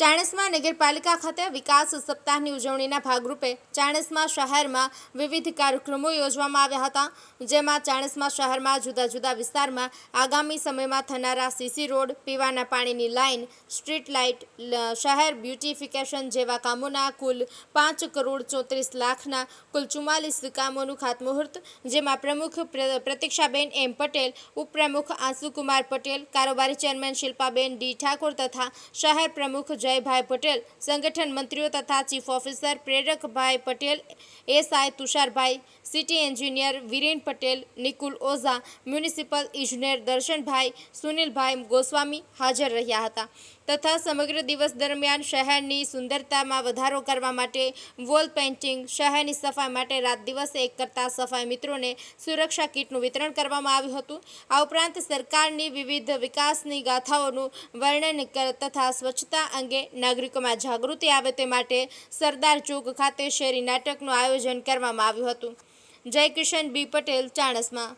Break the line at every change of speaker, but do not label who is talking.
ચાણસ્મા નગરપાલિકા ખાતે વિકાસ સપ્તાહની ઉજવણીના ભાગરૂપે ચાણસ્મા શહેરમાં વિવિધ કાર્યક્રમો યોજવામાં આવ્યા હતા, જેમાં ચાણસ્મા શહેરમાં જુદા જુદા વિસ્તારમાં આગામી સમયમાં થનારા સીસી રોડ, પીવાના પાણીની લાઇન સ્ટ્રીટ લાઇટ શહેર બ્યુટિફિકેશન જેવા કામોના કુલ પાંચ કરોડ ચોત્રીસ લાખના કુલ ચુમ્માલીસ કામોનું ખાતમુહૂર્ત, જેમાં પ્રમુખ પ્ર- પ્રતીક્ષાબેન એમ પટેલ, ઉપપ્રમુખ આંસુકુમાર પટેલ, કારોબારી ચેરમેન શિલ્પાબેન ડી ઠાકોર તથા શહેર પ્રમુખ જયભાઈ પટેલ, સંગઠન મંત્રીઓ તથા chief officer Prerakbhai Patel, SI Tusharbhai, city engineer Viren Patel, Nikul Ojha, municipal ઇજનેર દર્શનભાઈ, સુનિલભાઈ ગોસ્વામી હાજર રહ્યા હતા તથા સમગ્ર દિવસ દરમિયાન શહેરની સુંદરતામાં વધારો કરવા માટે વોલ પેઇન્ટિંગ, શહેરની સફાઈ માટે રાત દિવસ એક કરતા સફાઈ મિત્રોને સુરક્ષા કીટનું વિતરણ કરવામાં આવ્યું હતું. આ ઉપરાંત સરકારની વિવિધ વિકાસની ગાથાઓનું વર્ણન તથા સ્વચ્છતા અંગે નાગરિકોમાં જાગૃતિ આવે તે માટે સરદાર ચોક ખાતે શેરી નાટકનું આયોજન કરવામાં આવ્યું હતું. જય કિશન બી પટેલ, ચાણસ્મા.